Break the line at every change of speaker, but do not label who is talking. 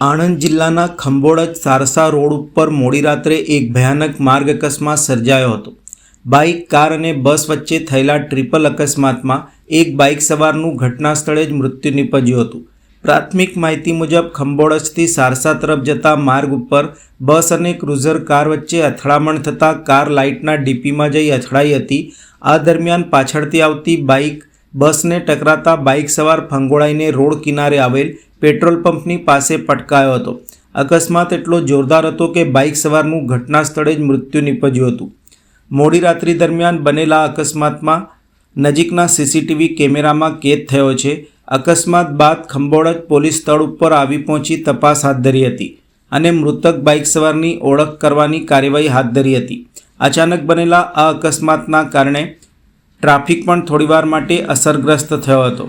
આણંદ જિલ્લાના ખંભોળજ સારસા રોડ ઉપર મોડી રાત્રે એક ભયાનક માર્ગ અકસ્માત સર્જાયો હતો. બાઇક, કાર અને બસ વચ્ચે થયેલા ટ્રિપલ અકસ્માતમાં એક બાઇક સવારનું ઘટના સ્થળે જ મૃત્યુ નીપજ્યું હતું. પ્રાથમિક માહિતી મુજબ ખંભોળજથી સારસા તરફ જતા માર્ગ ઉપર બસ અને ક્રુઝર કાર વચ્ચે અથડામણ થતાં કાર લાઇટના ડીપીમાં જઈ અથડાઈ હતી. આ દરમિયાન પાછળથી આવતી બાઇક, બસને ટકરાતા બાઇક સવાર ફંગોળાઈને રોડ કિનારે આવેલ પેટ્રોલ પંપની પાસે પટકાયો હતો. અકસ્માત એટલો જોરદાર હતો કે બાઇક સવારનું ઘટના સ્થળે જ મૃત્યુ નીપજ્યું હતું. મોડી રાત્રિ દરમિયાન બનેલા અકસ્માતમાં નજીકના સીસીટીવી કેમેરામાં કેદ થયો છે. અકસ્માત બાદ ખંભોળજ પોલીસ સ્થળ ઉપર આવી પહોંચી તપાસ હાથ ધરી હતી અને મૃતક બાઇક સવારની ઓળખ કરવાની કાર્યવાહી હાથ ધરી હતી. અચાનક બનેલા આ અકસ્માતના કારણે ટ્રાફિક પણ થોડીવાર માટે અસરગ્રસ્ત થયો હતો.